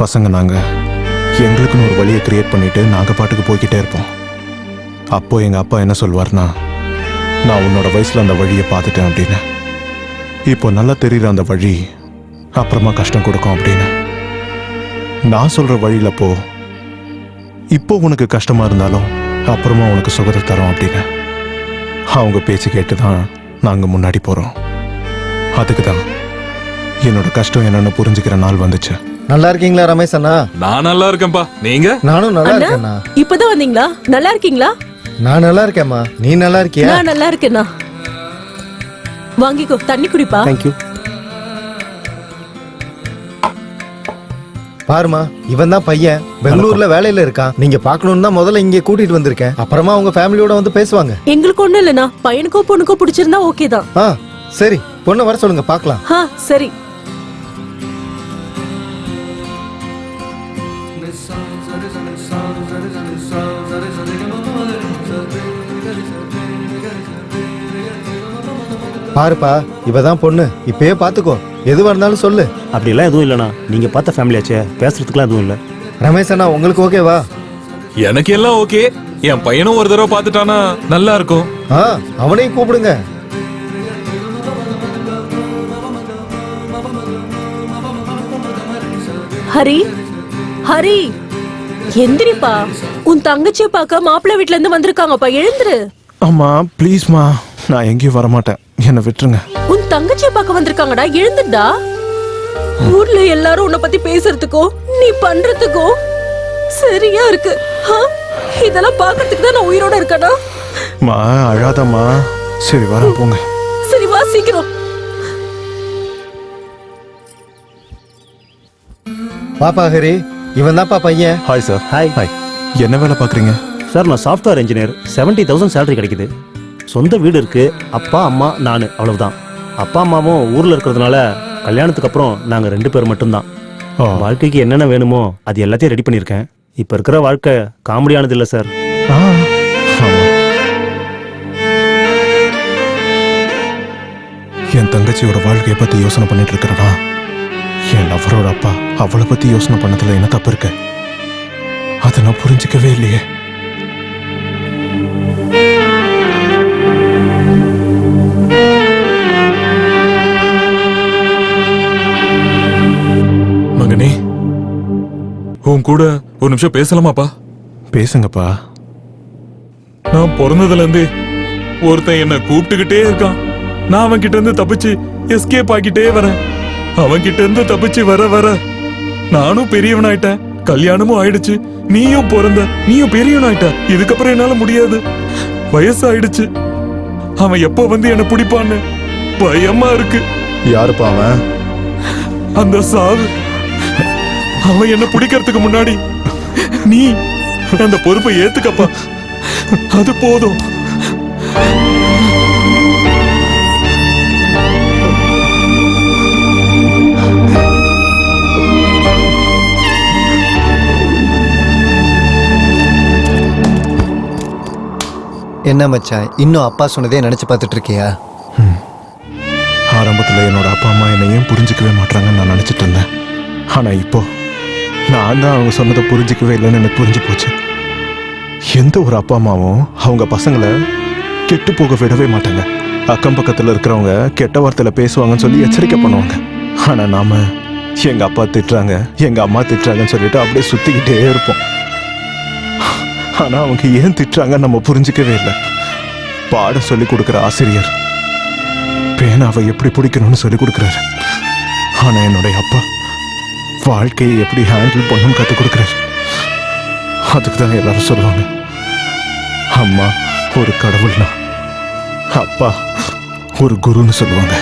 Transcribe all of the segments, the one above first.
பசங்க நாங்கள் எங்களுக்குன்னு ஒரு வழியை கிரியேட் பண்ணிட்டு நாங்கள் பாட்டுக்கு போய்கிட்டே இருப்போம். அப்போது எங்கள் அப்பா என்ன சொல்வார்னா நான் உன்னோட வயசில் அந்த வழியை பார்த்துட்டேன் அப்படின்னு. இப்போ நல்லா தெரியுற அந்த வழி அப்புறமா கஷ்டம் கொடுக்கும் அப்படின்னு. நான் சொல்கிற வழியில் போ. இப்போ உனக்கு கஷ்டமாக இருந்தாலும் அப்புறமா உனக்கு சுகத்தை தரோம் அப்படின்னு. அவங்க பேச்சு கேட்டு தான் நாங்கள் முன்னாடி போகிறோம் அதுக்கு தான் என்னோட கஷ்டம் என்னென்னு புரிஞ்சுக்கிற நாள் வந்துச்சு. நல்லா இருக்கீங்களா ரமேஷ் அண்ணா? நான் நல்லா இருக்கேன்ப்பா. நீங்க? நானும் நல்லா அண்ணா இருக்கேண்ணா. இப்பதான் வந்தீங்களா? நல்லா இருக்கீங்களா? நான் நல்லா இருக்கேம்மா. நீ நல்லா இருக்கியா? நான் நல்லா இருக்கேண்ணா. வாங்கிக்கோ தண்ணி குடிப்பா. தேங்க்யூ பாருமா இவன் தான் பையன். பெங்களூர்ல வேலையில இருக்கான். நீங்க பார்க்கணும்னு தான் முதல்ல இங்க கூட்டிட்டு வந்திருக்கேன். அப்புறமா அவங்க ஃபேமிலியோட வந்து பேசுவாங்க. எங்களுக்கு ஒண்ணும் இல்லைண்ணா. பையனுக்கோ பொண்ணுக்கோ பிடிச்சிருந்தா ஓகே தான். ஆ சரி. பொண்ணை வர சொல்லுங்க பார்க்கலாம். ஆ சரி. பாருப்பா இவ தான் பொண்ணு. இப்பயே பாத்துக்கோ. எதுவா இருந்தாலும் சொல்லு. அப்படிலாம் எதுவும் இல்லைண்ணா. நீங்கள் பார்த்த ஃபேமிலியாச்சே பேசுறதுக்குலாம் எதுவும் இல்லை. ரமேஷ் அண்ணா உங்களுக்கு ஓகேவா எனக்கு எல்லாம் ஓகே என் பையனும் ஒரு தடவை பார்த்துட்டானா நல்லா இருக்கும். ஆ அவனையும் கூப்பிடுங்க. ஹரி ஹரி எந்திரிப்பா. உன் தங்கச்சியை பார்க்க மாப்பிள்ளை வீட்ல இருந்து வந்திருக்காங்கப்பா. எழுந்துரு. அம்மா ப்ளீஸ்மா நான் எங்கேயும் வரமாட்டேன். என்னை விட்டுருங்க. உன் தங்கச்சியை பார்க்க வந்திருக்காங்கடா எழுந்துடா. ஊர்ல எல்லாரும் உன்னை பத்தி பேசுறதுக்கோ நீ பண்றதுக்கோ சரியா இருக்கு? இதெல்லாம் பார்க்கறதுக்கு தான் நான் உயிரோட இருக்கேனா? மா அழாதம்மா. சரி வரேன் போங்க. சரி வா சீக்கிரம். பாப்பா ஹரி இவன் தான்ப்பா பையன். ஹாய் சார் ஹாய் ஹாய் என்ன வேலை பார்க்குறீங்க? சார் நான் software engineer seventy thousand salary கிடைக்குது. சொந்த வீடு இருக்கு. அப்பா அம்மா நான். அவ்வளவுதான். அப்பா அம்மாவும் ஊரில் இருக்கிறதுனால கல்யாணத்துக்கு அப்புறம் நாங்கள் ரெண்டு பேர் மட்டும்தான். வாழ்க்கைக்கு என்னென்ன வேணுமோ அது எல்லாத்தையும் ரெடி பண்ணியிருக்கேன். இப்போ இருக்கிற வாழ்க்கை காமெடியானது இல்லை சார். என் தங்கச்சியோட வாழ்க்கையை பத்தி யோசனை பண்ணிட்டு இருக்கிறனா என் லவரோட அப்பா அவளை பத்தி யோசனை பண்ணதுல என்ன தப்பு இருக்கு? அதை நான் புரிஞ்சுக்கவே இல்லையே. ஒரு நிமிஷம் பேசலாமாப்பா? பேசுங்கப்பா. நான் பிறந்ததுல இருந்தே ஒருத்தன் என்ன கூப்பிட்டுக்கிட்டே இருக்கான். நான் அவன் கிட்ட இருந்து தப்பிச்சு எஸ்கேப் ஆகிட்டே வரேன். அவன் கிட்ட இருந்து தப்பிச்சு வர வர நானும் பெரியவனாயிட்டேன். கல்யாணமும் ஆயிடுச்சு. நீயும் பிறந்த நீயும் பெரியவனாயிட்ட. இதுக்கப்புறம் என்னால முடியாது. வயசு ஆயிடுச்சு அவன் எப்போ வந்து என்ன பிடிப்பான்னு பயமா இருக்கு. யாருப்பா அவன்? அந்த சாவு. அவன் என்ன பிடிக்கிறதுக்கு முன்னாடி நீ அந்த பொறுப்பை ஏத்துக்கப்பா. அது போதும். என்ன மச்சான் இன்னும் அப்பா சொன்னதே நினைச்சு பார்த்துட்டு இருக்கியா? ஆரம்பத்துல என்னோட அப்பா அம்மா என்னை ஏன் புரிஞ்சுக்கவே மாட்டாங்கன்னு நான் நினைச்சிட்டு இருந்தேன். ஆனா இப்போ நான் தான் அவங்க சொன்னதை புரிஞ்சுக்கவே இல்லைன்னு எனக்கு புரிஞ்சு போச்சு. எந்த ஒரு அப்பா அம்மாவும் அவங்க பசங்களை கெட்டு போக விடவே மாட்டாங்க. அக்கம் பக்கத்தில் இருக்கிறவங்க கெட்ட வார்த்தையில் பேசுவாங்கன்னு சொல்லி எச்சரிக்கை பண்ணுவாங்க. ஆனால் நாம் எங்கள் அப்பா திட்டுறாங்க எங்கள் அம்மா திட்டுறாங்கன்னு சொல்லிட்டு அப்படியே சுற்றிக்கிட்டே இருப்போம். ஆனால் அவங்க ஏன் திட்டுறாங்கன்னு நம்ம புரிஞ்சுக்கவே இல்லை. பாடம் சொல்லி கொடுக்குற ஆசிரியர் பேனாவை எப்படி பிடிக்கணும்னு சொல்லி கொடுக்குறாரு. ஆனால் என்னுடைய அப்பா வாழ்க்கையை எப்படி ஹேண்டில் பண்ணணும்னு கற்றுக் கொடுக்குறாரு. அதுக்கு தான் எல்லாரும் சொல்லுவாங்க அம்மா ஒரு கடவுள்னா அப்பா ஒரு குருன்னு சொல்லுவாங்க.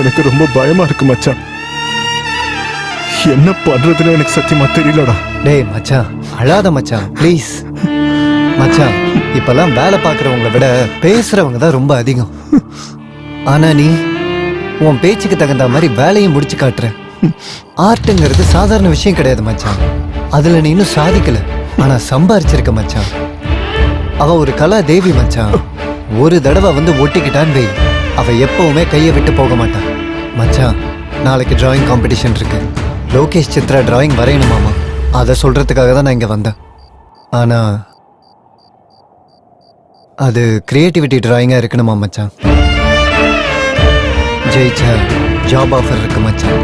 எனக்கு ரொம்ப பயமா இருக்கு மச்சான். என்ன பண்றதுன்னு எனக்கு சத்தியமா தெரியலடா. டேய் மச்சான் அழாத மச்சான் ப்ளீஸ் மச்சான் இப்பெல்லாம் வேலை பார்க்குறவங்கள விட பேசுறவங்க தான் ரொம்ப அதிகம். ஆனா நீ உன் பேச்சுக்கு தகுந்த மாதிரி வேலையும் முடிச்சு காட்டுற ஆர்ட்டுங்கிறது சாதாரண விஷயம் கிடையாது மச்சான். அதுல நீ இன்னும் சாதிக்கல. ஆனா சம்பாரிச்சிருக்க மச்சான். அவ ஒரு கலா தேவி மச்சான். ஒரு தடவை வந்து ஒட்டிக்கிட்டான்னு வை. அவ எப்பவுமே கையை விட்டு போக மாட்டான் மச்சான் நாளைக்கு டிராயிங் காம்படிஷன் இருக்கு. லோகேஷ் சித்ரா டிராயிங் வரையணுமாமா? அதை சொல்றதுக்காக தான் நான் இங்கே வந்தேன். ஆனா அது கிரியேட்டிவிட்டி டிராயிங்காக இருக்கணுமா மச்சான்? ஜெயிச்சா ஜாப் ஆஃபர் இருக்கு மச்சான்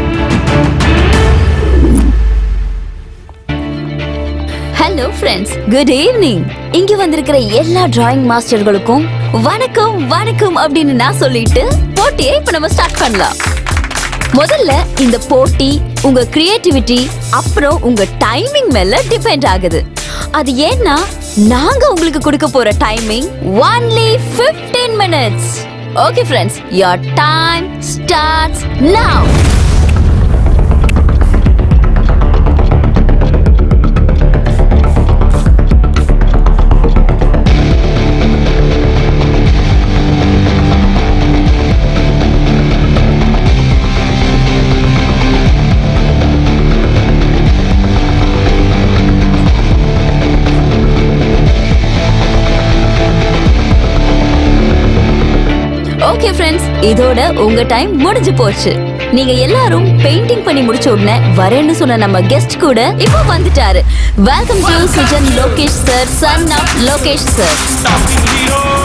ஹலோ ஃப்ரெண்ட்ஸ் குட் ஈவினிங் இங்க வந்திருக்கிற எல்லா டிராயிங் மாஸ்டர்களுக்கும் வணக்கம் வணக்கம் அப்படின்னு நான் சொல்லிட்டு போட்டியை இப்ப நம்ம ஸ்டார்ட் பண்ணலாம். முதல்ல இந்த போட்டி உங்க கிரியேட்டிவிட்டி அப்புறம் உங்க டைமிங் மேல டிபெண்ட் ஆகுது. அது ஏன்னா நாங்க உங்களுக்கு கொடுக்க போற timing only 15 minutes okay friends your time starts now. இதோட உங்க டைம் முடிஞ்சு போச்சு. நீங்க எல்லாரும் பெயிண்டிங் பண்ணி முடிச்ச உடனே வரேன்னு சொன்ன நம்ம கெஸ்ட் கூட இப்போ வந்துட்டாரு. Welcome to Sujan Lokesh sir son of Lokesh sir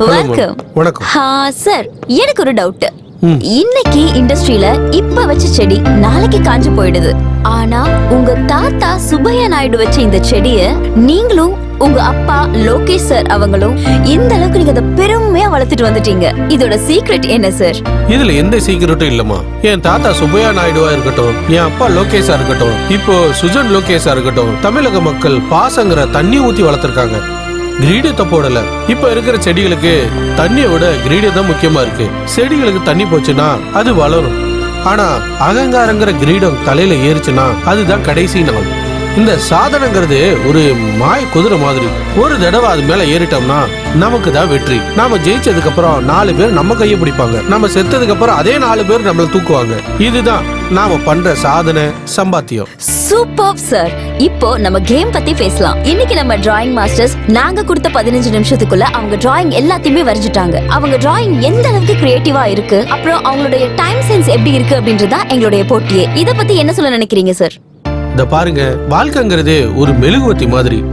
வணக்கம். சார் எனக்கு ஒரு டவுட் இன்னைக்கு இண்டஸ்ட்ரியில இப்ப வச்ச செடி நாளைக்கு காஞ்சு போயிடுது. ஆனா உங்க தாத்தா சுப்பையா நாயுடு வச்ச இந்த செடிய நீங்களும் உங்க அப்பா லோகேஷ் சார் அவங்களும் இந்த அளவுக்கு நீங்க அதை பெருமையா வளர்த்துட்டு வந்துட்டீங்க. இதோட சீக்ரெட் என்ன சார்? இதுல எந்த சீக்கிரட்டும் இல்லம்மா. என் தாத்தா சுப்பையா நாயுடுவா இருக்கட்டும் என் அப்பா லோகேஷா இருக்கட்டும் இப்போ சுஜன் லோகேஷா இருக்கட்டும் தமிழக மக்கள் பாசங்கிற தண்ணி ஊத்தி வளர்த்திருக்காங்க. கிரீடியத்தை போடல. இப்ப இருக்கிற செடிகளுக்கு தண்ணியை விட கிரீடியம் தான் முக்கியமா இருக்கு. செடிகளுக்கு தண்ணி போச்சுன்னா அது வளரும். ஆனா அகங்காரங்கிற கிரீடம் தலையில ஏறுச்சுன்னா அதுதான் கடைசி நாள். இந்த சாதனைங்கிறது ஒரு மாய குதிரை மாதிரி. ஒரு தடவை அது மேல ஏறிட்டோம்னா நமக்கு தான் வெற்றி. நாம ஜெயிச்சதுக்கு அப்புறம் நாலு பேர் நம்ம கையை பிடிப்பாங்க. நம்ம செத்ததுக்கு அப்புறம் அதே நாலு பேர் நம்மள தூக்குவாங்க. இதுதான் நாம பண்ற சாதனை சம்பாத்தியம். Super sir. இப்போ நம்ம கேம் பத்தி பேசலாம். இன்னைக்கு நம்ம டிராயிங் மாஸ்டர்ஸ் நாங்க கொடுத்த பதினஞ்சு நிமிஷத்துக்குள்ள அவங்க டிராயிங் எல்லாத்தையுமே வரைஞ்சிட்டாங்க. அவங்க டிராயிங் எந்த அளவுக்கு கிரியேட்டிவா இருக்கு? அப்புறம் அவங்களுடைய டைம் சென்ஸ் எப்படி இருக்கு அப்படின்றதா எங்களுடைய போட்டியே. இத பத்தி என்ன சொல்ல நினைக்கிறீங்க சார்? இந்த பாருங்க வாழ்க்கைங்கிறது ஒரு மெழுகுவத்தி மாதிரி.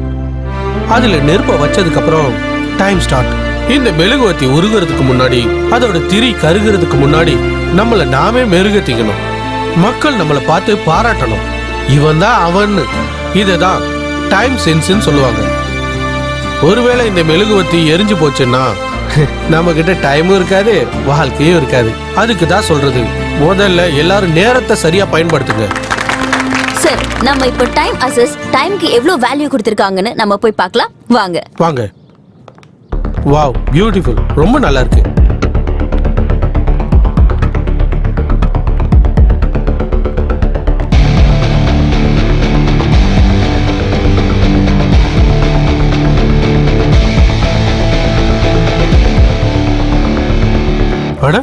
அதுல நெருப்ப வச்சதுக்கு அப்புறம் டைம் ஸ்டார்ட் இந்த மெழுகுவத்தி உருகிறதுக்கு முன்னாடி அதோட திரி கருகிறதுக்கு முன்னாடி நம்மள நாமே மெருகத்திக்கணும். மக்கள் நம்மள பார்த்து பாராட்டணும். இவன் தான் அவன் இததான் டைம் சென்ஸ்னு சொல்லுவாங்க. ஒருவேளை இந்த மெழுகுவத்தி எரிஞ்சு போச்சுன்னா நம்ம கிட்ட டைமும் இருக்காது வாழ்க்கையும் இருக்காது. அதுக்கு தான் சொல்றது. முதல்ல எல்லாரும் நேரத்தை சரியா பயன்படுத்துங்க. சார் நம்ம இப்போ டைம் அசஸ் டைம்க்கு எவ்வளவு வேல்யூ கொடுத்திருக்காங்கன்னு நம்ம போய் பார்க்கலாம். வாங்க. வாங்க. வாவ் பியூட்டிஃபுல் ரொம்ப நல்லா இருக்கு. அட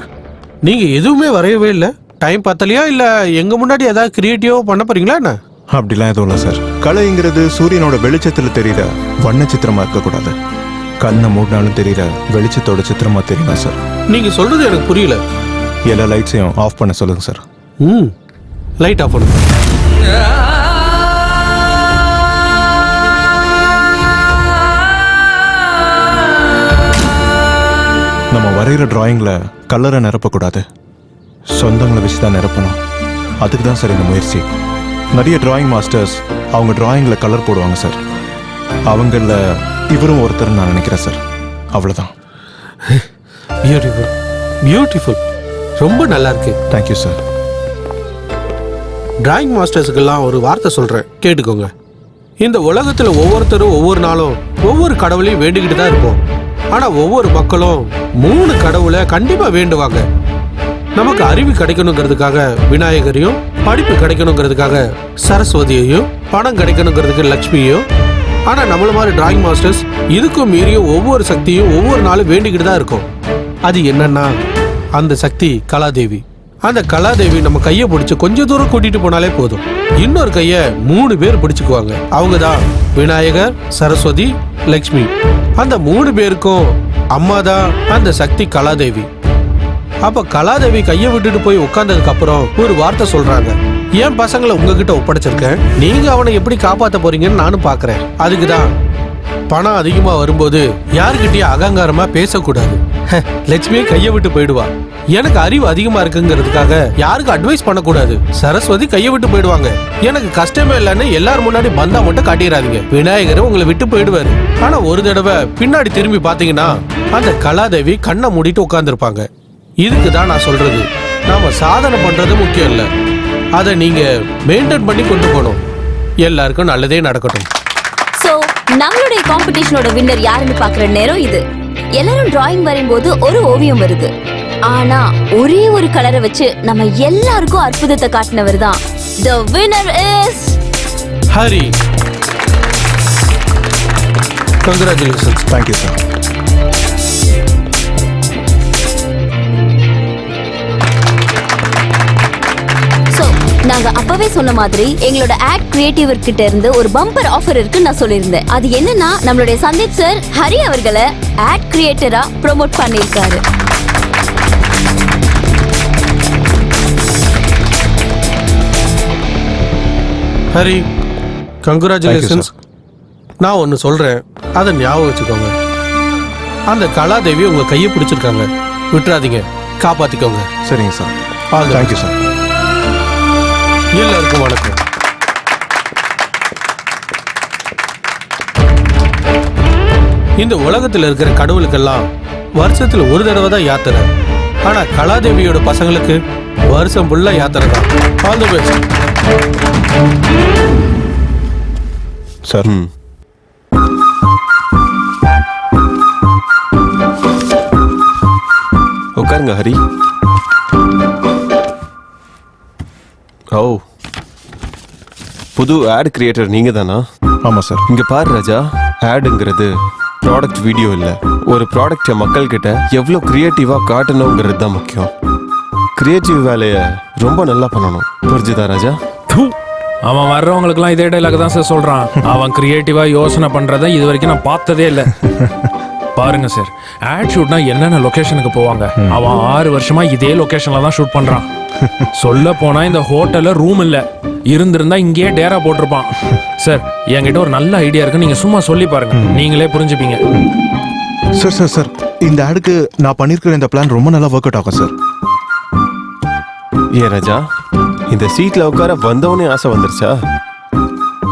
நீங்க எதுவுமே வரையவே இல்லை. டைம் பத்தலையா இல்ல எங்க முன்னாடி ஏதாவது கிரியேட்டிவா பண்ண போறீங்களா என்ன? அப்படிலாம் எதுவும் இல்லை சார் கலைங்கிறது சூரியனோட வெளிச்சத்தில் தெரியுற வண்ண சித்திரமா இருக்கக்கூடாது. கண்ணை மூடினாலும் தெரியுற வெளிச்சத்தோட சித்திரமா தெரியணும் சார் நீங்க சொல்றது எனக்கு புரியல. எல்லா லைட்ஸையும் ஆஃப் பண்ண சொல்லுங்க சார் ம் லைட் ஆஃப் பண்ணுங்க. வரைகிற டிராயிங்கில் கலரை நிரப்பக்கூடாது. சொந்தங்களை வச்சு தான் நிரப்பணும். அதுக்கு தான் சார் இந்த முயற்சி. நிறைய டிராயிங் மாஸ்டர்ஸ் அவங்க டிராயிங்கில் கலர் போடுவாங்க சார் அவங்கள இவரும் ஒருத்தர் நான் நினைக்கிறேன் சார் அவ்வளோதான் பியூட்டிஃபுல் பியூட்டிஃபுல் ரொம்ப நல்லா இருக்கு. தேங்க்யூ சார் டிராயிங் மாஸ்டர்ஸுக்கெல்லாம் ஒரு வார்த்தை சொல்றேன். கேட்டுக்கோங்க. இந்த உலகத்துல ஒவ்வொருத்தரும் ஒவ்வொரு நாளும் ஒவ்வொரு கடவுளையும் வேண்டிக்கிட்டு தான் இருப்போம். ஆனா ஒவ்வொரு மக்களும் மூணு கடவுளை கண்டிப்பா வேண்டுவாங்க. நமக்கு அறிவு கிடைக்கணுங்கிறதுக்காக விநாயகரையும் படிப்பு கிடைக்கணுங்கிறதுக்காக சரஸ்வதியையும் பணம் கிடைக்கணுங்கிறதுக்கு லக்ஷ்மியையும் ஆனா நம்மள மாதிரி டிராயிங் மாஸ்டர்ஸ் இதுக்கும் மீறியும் ஒவ்வொரு சக்தியும் ஒவ்வொரு நாளும் வேண்டிக்கிட்டு தான் இருக்கும். அது என்னன்னா அந்த சக்தி கலாதேவி. அந்த கலாதேவி நம்ம கையை பிடிச்சி கொஞ்ச தூரம் கூட்டிட்டு போனாலே போதும். இன்னொரு கையை மூணு பேர் பிடிச்சுக்குவாங்க. அவங்க தான் விநாயகர் சரஸ்வதி லக்ஷ்மி. அந்த மூணு பேருக்கும் அம்மா தான் அந்த சக்தி கலாதேவி. அப்ப கலாதேவி கையை விட்டுட்டு போய் உட்கார்ந்ததுக்கு அப்புறம் ஒரு வார்த்தை சொல்றாங்க. என் பசங்களை உங்ககிட்ட ஒப்படைச்சிருக்கேன் நீங்க அவனை எப்படி காப்பாத்த போறீங்கன்னு நானும் பாக்குறேன். அதுக்கு தான் பணம் அதிகமா வரும்போது யாருக்கிட்டயும் அகங்காரமா பேசக்கூடாது. லட்சுமியே கையை விட்டு போயிடுவா. எனக்கு அறிவு அதிகமா இருக்குங்கிறதுக்காக யாருக்கும் அட்வைஸ் பண்ணக்கூடாது. சரஸ்வதி கையை விட்டு போயிடுவாங்க. எனக்கு கஷ்டமே இல்லைன்னு எல்லாரும் முன்னாடி பந்தா மட்டும் காட்டிடாதீங்க விநாயகர் உங்களை விட்டு போயிடுவாரு. ஆனா ஒரு தடவை பின்னாடி திரும்பி பாத்தீங்கன்னா அந்த கலாதேவி கண்ணை மூடிட்டு உட்கார்ந்துருப்பாங்க. இதுக்கு தான் நான் சொல்றது. நாம சாதனை பண்றது முக்கியம் இல்லை. அதை நீங்க மெயின்டைன் பண்ணி கொண்டு போகணும். எல்லாருக்கும் நல்லதே நடக்கட்டும். ஸோ நம்மளுடைய காம்படிஷனோட வின்னர் யாருன்னு பாக்குற நேரம் இது. எல்லாரும் டிராயிங் வரையும்போது ஒரு ஓவியம் வருது. ஆனா ஒரே ஒரு கலரை வச்சு நம்ம எல்லாருக்கும் அற்புதத்தை காட்டினவர் தான். The winner is Hari. Congratulations thank you sir நாங்க அப்பவே சொன்ன மாதிரி எங்களோட ஆட் கிரியேட்டிவ் கிட்ட இருந்து ஒரு பம்பர் ஆஃபர் இருக்குன்னு நான் சொல்லியிருந்தேன். அது என்னன்னா நம்மளுடைய சந்தீப் சார் ஹரி அவர்களை ஆட் கிரியேட்டரா ப்ரோமோட் பண்ணியிருக்காரு. ஹரி கங்க்ராச்சுலேஷன்ஸ் நான் ஒன்று சொல்கிறேன் அதை ஞாபகம் வச்சுக்கோங்க. அந்த கலாதேவி உங்கள் கையை பிடிச்சிருக்காங்க. விட்டுறாதீங்க. காப்பாற்றிக்கோங்க சரிங்க சார் the தேங்க்யூ சார் எல்லாருக்கும் வணக்கம். இந்த உலகத்தில் இருக்கிற கடவுளுக்கெல்லாம் வருஷத்துல ஒரு தடவை தான் யாத்திரை. ஆனா கலாதேவியோட பசங்களுக்கு வருஷம் ஃபுல்லா யாத்திரை தான். All the best sir. உட்காருங்க ஹரி. ஓ. புது ஆட் கிரியேட்டர் நீங்க தானா ஆமாம் சார் இங்க பாரு ராஜா. ஆடுங்கிறது ப்ராடக்ட் வீடியோ இல்ல. ஒரு ப்ராடக்ட்டை மக்கள் கிட்ட எவ்வளவு கிரியேட்டிவா காட்டணுங்கிறது தான் முக்கியம். கிரியேட்டிவ் வேலைய ரொம்ப நல்லா பண்ணணும். புரிஞ்சுதா ராஜா. அவன் வர்றவங்களுக்குலாம் இதே டைலாக் தான் சார் சொல்றான். அவன் கிரியேட்டிவா யோசனை பண்றத இது வரைக்கும் நான் பார்த்ததே இல்லை. பாருங்க சார். ஆட் ஷூட்னா என்னென்ன லொகேஷனுக்கு போவாங்க? அவன் ஆறு வருஷமா இதே லொகேஷன்ல தான் ஷூட் பண்றான். சொல்ல போனா இந்த ஹோட்டல்ல ரூம் இல்ல. இருந்திருந்தா இங்கேயே டேரா போட்டிருப்பான். சார் என்கிட்ட ஒரு நல்ல ஐடியா இருக்கு. நீங்க சும்மா சொல்லி பாருங்க. நீங்களே புரிஞ்சுப்பீங்க. சார் சார் சார் இந்த ஆடுக்கு நான் பண்ணியிருக்கிற இந்த பிளான் ரொம்ப நல்லா ஒர்க் அவுட் ஆகும் சார். ஏ ராஜா? இந்த சீட்ல உட்கார வந்தவனே ஆசை வந்துருச்சா?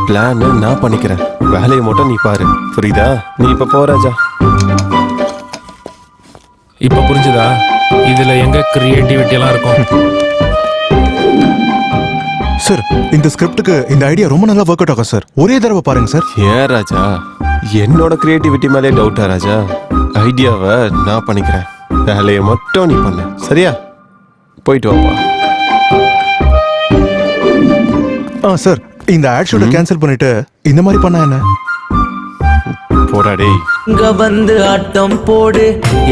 பிளான் நான் பண்ணிக்கிறேன். வேலையை மட்டும் நீ பாரு. புரியுதா? நீ இப்ப போ ராஜா. இப்ப புரிஞ்சுதா? இதுல எங்க கிரியேட்டிவிட்டி எல்லாம் இருக்கும்? சார் இந்த ஸ்கிரிப்டுக்கு இந்த ஐடியா ரொம்ப நல்லா ஒர்க் அவுட் ஆகும் சார் ஒரே தடவை பாருங்க சார் ஏன் ராஜா? என்னோட கிரியேட்டிவிட்டி மேலே டவுட்டா ராஜா? ஐடியாவை நான் பண்ணிக்கிறேன். வேலையை மட்டும் நீ பண்ணு. சரியா? போயிட்டு வாப்பா. ஆ சார் இந்த ஆட் ஷூட்டை கேன்சல் பண்ணிட்டு இந்த மாதிரி பண்ணா என்ன? போடா டேய் இங்க வந்து ஆட்டம் போடு.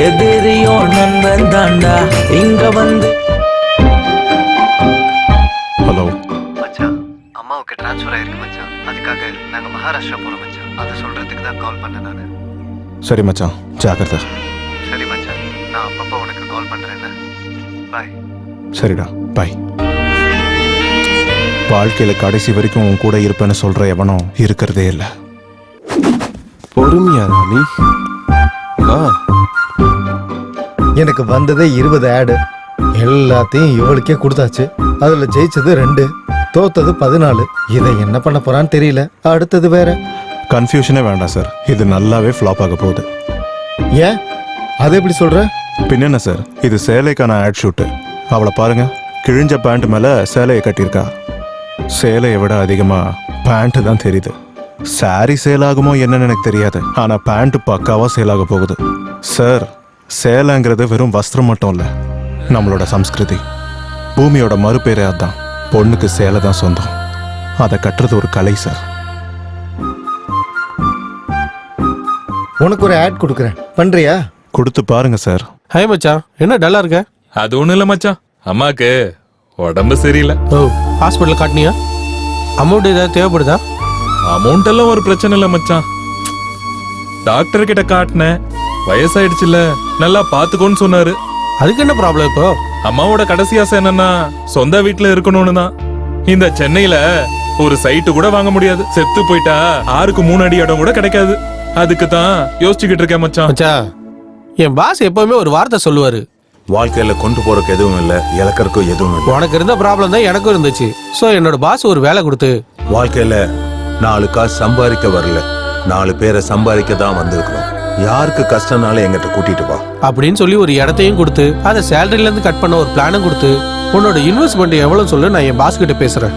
எதிரியோ நண்பன் தாண்டா. இங்க வந்து ஹலோ. மச்சான் அம்மாவுக்கு ட்ரான்ஸ்ஃபர் ஆயிருக்கு மச்சான். அதுக்காக நாங்க மகாராஷ்டிரா போறோம் மச்சான். அதை சொல்றதுக்கு தான் கால் பண்ணேன் நான். சரி மச்சான் ஜாக்கிரதை. சரி மச்சான் நான் அப்பப்போ உனக்கு கால் பண்றேன் பாய் சரிடா பாய் வாழ்க்கையில கடைசி வரைக்கும் உன் கூட இருப்பேன்னு சொல்ற எவனும் இருக்கிறதே இல்லை. பொறுமையா ராணி? வா. எனக்கு வந்ததே இருபது ஆடு. எல்லாத்தையும் இவளுக்கே கொடுத்தாச்சு. அதுல ஜெயிச்சது ரெண்டு தோத்தது பதினாலு. இதை என்ன பண்ண போறான்னு தெரியல. அடுத்தது வேற. கன்ஃபியூஷனே வேண்டாம் சார். இது நல்லாவே ஃப்ளாப் ஆக போகுது. ஏன்? அது எப்படி சொல்ற? பின்னென்ன சார்? இது சேலைக்கான ஆட் ஷூட்டு அவளை பாருங்க. கிழிஞ்ச பேண்ட் மேல சேலையை கட்டியிருக்கா. சேலையை விட அதிகமா பேண்ட் தான் தெரியுது. சாரி சேல் ஆகுமோ என்னன்னு எனக்கு தெரியாது ஆனா பேண்ட் பக்காவா சேல் ஆக போகுது சார் சேலைங்கிறது வெறும் வஸ்திரம் மட்டும் இல்ல நம்மளோட சம்ஸ்கிருதி பூமியோட மறுபேரே அதான் பொண்ணுக்கு சேலை தான் சொந்தம் அதை கட்டுறது ஒரு கலை சார் உனக்கு ஒரு ஆட் கொடுக்குறேன் பண்றியா கொடுத்து பாருங்க சார் ஹாய் மச்சான் என்ன டல்லா இருக்க அது ஒண்ணும் இல்ல மச்சான் அம்மாக்கு உடம்பு சரியில்லை ஓ ஹாஸ்பிட்டல் காட்டினியா அமௌண்ட் ஏதாவது தேவைப்படுதா அமௌண்ட் எல்லாம் ஒரு பிரச்சனை இல்ல மச்சான். டாக்டர் கிட்ட காட்டினேன் வயசாயிடுச்சுல. நல்லா பாத்துக்கோன்னு சொன்னாரு. அதுக்கு என்ன ப்ராப்ளம் இப்போ? அம்மாவோட கடைசி ஆசை என்னன்னா சொந்த வீட்டுல இருக்கணும்னு தான். இந்த சென்னையில ஒரு சைட்டு கூட வாங்க முடியாது. செத்து போயிட்டா ஆறுக்கு மூணு அடி இடம் கூட கிடைக்காது. அதுக்கு தான் யோசிச்சுக்கிட்டு இருக்கேன் மச்சான். மச்சான் என் பாஸ் எப்பவுமே ஒரு வார்த்தை சொல்லுவாரு. வாழ்க்கையில கொண்டு போறதுக்கு எதுவும் இல்ல இழக்கறதுக்கும் எதுவும் இல்லை. உனக்கு இருந்த ப்ராப்ளம் தான் எனக்கும் இருந்துச்சு. ஸோ என்னோட பாஸ் ஒரு வேலை கொடுத்து வாழ்க்கையில நாலு காசு சம்பாதிக்க வரல. நாலு பேரை சம்பாதிக்க தான் வந்திருக்கிறோம். யாருக்கு கஷ்டம்னாலும் எங்கிட்ட கூட்டிட்டு வா. அப்படின்னு சொல்லி ஒரு இடத்தையும் கொடுத்து அதை சேலரில இருந்து கட் பண்ண ஒரு பிளானும் கொடுத்து உன்னோட இன்வெஸ்ட்மெண்ட் எவ்வளவு சொல்லு நான் என் பாஸ் கிட்ட பேசுறேன்.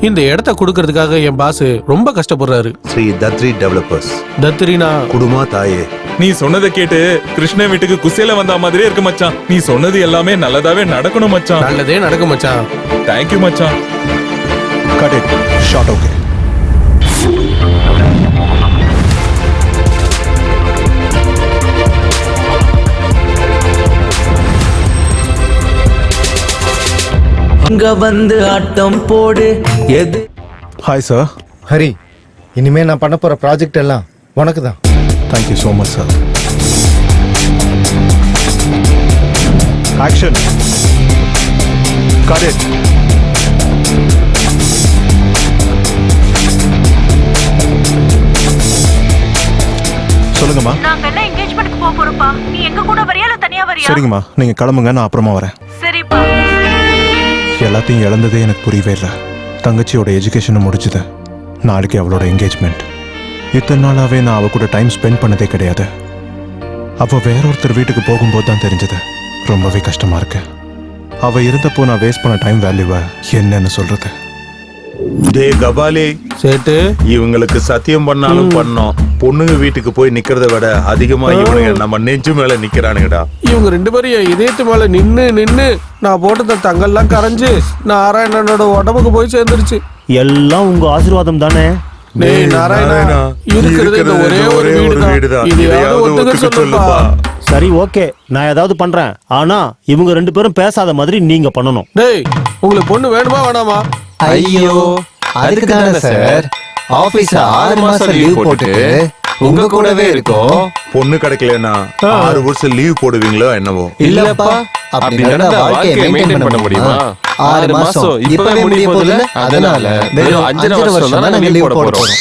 இந்த இடத்த கொடுக்கறதுக்காக என் பாஸ் ரொம்ப கஷ்டப்படுறாரு. ஸ்ரீ தத்ரி டெவலப்பர்ஸ் தத்திரினா குடுமா தாயே. நீ சொன்னதை கேட்டு கிருஷ்ணன் வீட்டுக்கு குசேல வந்த மாதிரியே இருக்கு மச்சான். நீ சொன்னது எல்லாமே நல்லதாவே நடக்கணும் மச்சான். நல்லதே நடக்கும் மச்சான். தேங்க்யூ மச்சான். கட் இட் ஷார்ட் ஓகே இங்க வந்து ஆட்டம் போடு. எது? ஹாய் சார் ஹரி இனிமே நான் பண்ண போற ப்ராஜெக்ட் எல்லாம் உனக்கு தான் thank you so much sir action cut it சொல்லுங்கம்மா. நாங்க எல்லாம் என்கேஜ்மெண்ட்க்கு போக போறோம்ப்பா? நீ எங்க கூட வரியா இல்ல தனியா வரியா? சரிங்கம்மா. நீங்க கிளம்புங்க நான் அப்புறமா வரேன். சரிப்பா. எல்லாத்தையும் இழந்ததே எனக்கு புரியவே இல்லை. தங்கச்சியோட எஜுகேஷனை முடிச்சுது நாளைக்கு அவளோட என்கேஜ்மெண்ட் இத்தனை நாளாகவே நான் அவ கூட டைம் ஸ்பெண்ட் பண்ணதே கிடையாது. அவள் வேற ஒருத்தர் வீட்டுக்கு போகும்போது தான் தெரிஞ்சது. ரொம்பவே கஷ்டமாக இருக்கு. அவள் இருந்தப்போ நான் வேஸ்ட் பண்ண டைம் வேல்யூவை என்னன்னு சொல்கிறது டே கபாலி. சேட்டு. இவங்களுக்கு சத்தியம் பண்ணாலும் பண்ணோம். பொண்ணுங்க வீட்டுக்கு போய் நிக்கிறத விட அதிகமா இவனுங்க நம்ம நெஞ்சு மேல நிக்கிறானுங்கடா. இவங்க ரெண்டு பேரும் இதயத்து மேல நின்னு நின்னு நான் போட்ட தங்கெல்லாம் கரைஞ்சு நாராயணனோட உடம்புக்கு போய் சேர்ந்துருச்சு. எல்லாம் உங்க ஆசீர்வாதம் தானே? டேய் நாராயணா இருக்கிறது இந்த ஒரே ஒரு வீடு தான் இதையாவது ஒத்துக்க சொல்லுப்பா. சரி ஓகே. நான் ஏதாவது பண்றேன். ஆனா இவங்க ரெண்டு பேரும் பேசாத மாதிரி நீங்க பண்ணணும். டேய் உங்களுக்கு பொண்ணு வேணுமா வேணாமா? ஐயோ. அதுக்கு தானே சார்? ஆபீஸ்ல ஆறு மாசம் லீவ் போட்டு உங்க கூடவே இருக்கோம். பொண்ணு கிடைக்கலன்னா ஆறு வருஷம் லீவ் போடுவீங்களோ என்னவோ? இல்லப்பா அப்படி நடந்தா வாழ்க்கையை மெயின்டைன் பண்ண முடியுமா? ஆறு மாசம். இப்பவே முடிய போதுல? அதனால வெறும் அஞ்சரை வருஷம் தான் நாங்க லீவ் போட போறோம்.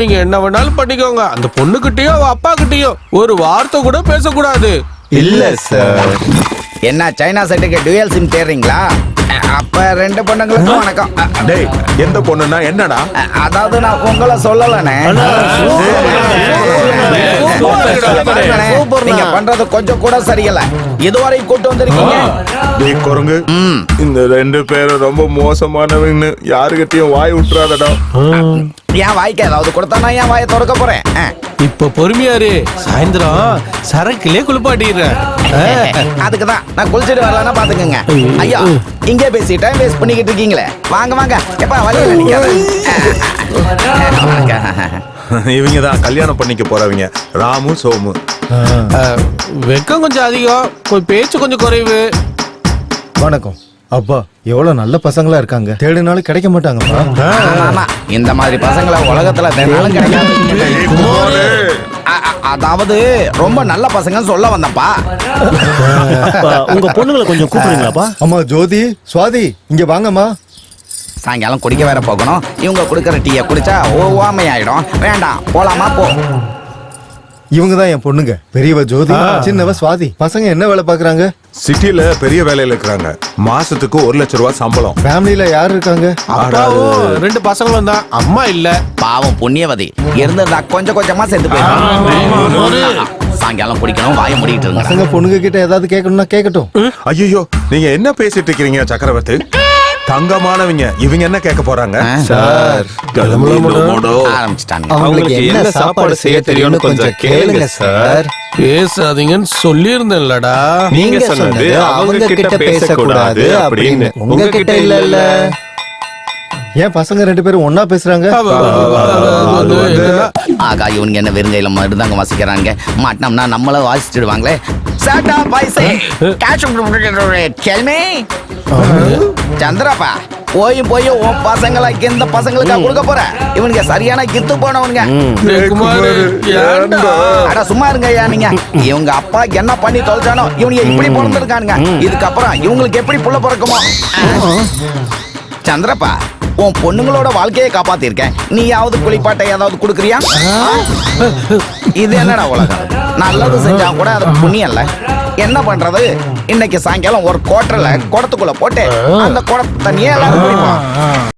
நீங்க என்ன வேணாலும் பண்ணிக்கோங்க. அந்த பொண்ணு கிட்டயோ அவ அப்பா கிட்டயோ ஒரு வார்த்தை கூட பேசக்கூடாது. இல்ல சார். என்ன சைனா செட்டுக்கு டுயல் சிம் தேடுறீங்களா? அ, அப்ப ரெண்டு பொண்ணுங்களுக்கும் வணக்கம். டேய் எந்த பொண்ணுன்னா என்னடா? அதாவது நான் உங்களை சொல்லலனே நீங்க பண்றது கொஞ்சம் கூட சரியில்லை. இதுவரை கூட்டு வந்திருக்கீங்க. டேய் குரங்கு. இந்த ரெண்டு பேரும் ரொம்ப மோசமானவங்கன்னு யாருகிட்டயும் வாய் விட்டுறாதடா. என் வாய்க்கு ஏதாவது கொடுத்தா நான் என் வாயை திறக்க போறேன். இப்ப பொறுமையாரு. சாயந்தரம் சரக்குலயே குளிப்பாட்டிடுறேன். அதுக்கு தான் நான் குளிச்சுட்டு வரலன்னா பாத்துக்கோங்க. ஐயா இங்கே பேசி டைம் வேஸ்ட் பண்ணிக்கிட்டு இருக்கீங்களே. வாங்க வாங்க. எப்ப வழியில நிக்காத வாங்க. இவங்க தான் கல்யாணம் பண்ணிக்க போறவங்க. ராமு சோமு. வெக்கம் கொஞ்சம் அதிகம். கொஞ்சம் பேச்சு கொஞ்சம் குறைவு. வணக்கம். அப்பா எவ்வளவு நல்ல பசங்களா இருக்காங்க. தேடினாலும் கிடைக்க மாட்டாங்கப்பா ஆமா. இந்த மாதிரி பசங்களை உலகத்துல தேடினாலும் கிடைக்காது. அ- அ- அதாவது ரொம்ப நல்ல பசங்கன்னு சொல்ல வந்தப்பா அப்ப உங்க பொண்ணுங்களை கொஞ்சம் கூப்பிடுறீங்களாப்பா? அம்மா ஜோதி சுவாதி இங்க வாங்கம்மா. சாயங்காலம் குடிக்க வேற போகணும். இவங்க குடுக்கற டீயை குடிச்சா ஓவாமை ஆயிடும் வேண்டாம் போலாமா போ. இவங்க தான் என் பொண்ணுங்க. பெரியவ ஜோதி சின்னவ சுவாதி. பசங்க என்ன வேலை பாக்குறாங்க சிட்டில பெரிய வேலையில இருக்கிறாங்க. மாசத்துக்கு ஒரு லட்சம் ரூபாய் சம்பளம். ஃபேமிலில யார் இருக்காங்க? ரெண்டு பசங்களும் தான். அம்மா இல்ல. பாவம் புண்ணியவதி. இருந்திருந்தா கொஞ்சம் கொஞ்சமா செத்து போயிடும். சாயங்காலம் குடிக்கணும் வாய மூடிட்டு இருங்க. பசங்க பொண்ணுங்க கிட்ட ஏதாவது கேட்கணும்னா கேட்கட்டும் ஐயோ நீங்க என்ன பேசிட்டு இருக்கீங்க சக்கரவர்த்தி? தங்கமானவங்க. இவங்க என்ன கேட்க போறாங்க? சார் ஆரம்பிச்சிட்டாங்க அவங்களுக்கு என்ன சாப்பாடு செய்ய தெரியும்னு கொஞ்சம் கேளுங்க சார். பேசாதீங்கன்னு சொல்லியிருந்தேன்லடா. நீங்க சொன்னது அவங்க கிட்ட பேசக்கூடாது அப்படின்னு. உங்க கிட்ட இல்ல. இல்ல ஏன் பசங்க ரெண்டு பேரும் ஒண்ணா பேசுறாங்க? ஆகா இவனுங்க என்ன வெறுங்கையில மருதாங்க வாசிக்கிறாங்க. மாட்டினோம்னா நம்மள வாசிச்சிடுவாங்களே. சாட்டா பைசே கேஷ் கேள்மே சந்திரப்பா போய் போய் உன் பசங்களா இந்த பசங்களுக்கா கொடுக்க போற? இவனுங்க சரியான கித்து போனவனுங்க? அட சும்மா இருங்க ஐயா நீங்க. இவங்க அப்பா என்ன பண்ணி தொலைச்சானோ இவனுங்க இப்படி பிறந்திருக்கானுங்க. இதுக்கப்புறம் இவங்களுக்கு எப்படி புள்ள பிறக்குமோ? சந்திரப்பா உன் பொண்ணுங்களோட வாழ்க்கையை காப்பாத்திருக்கேன். நீயாவது குளிப்பாட்டை ஏதாவது கொடுக்குறியா? இது என்னடா உலகம்? நல்லது செஞ்சா கூட அது புண்ணியல்ல என்ன பண்றது? இன்னைக்கு சாயங்காலம் ஒரு கோட்டர்ல குடத்துக்குள்ள போட்டு அந்த குடத்தை தண்ணியே எல்லாரும் குடிப்போம்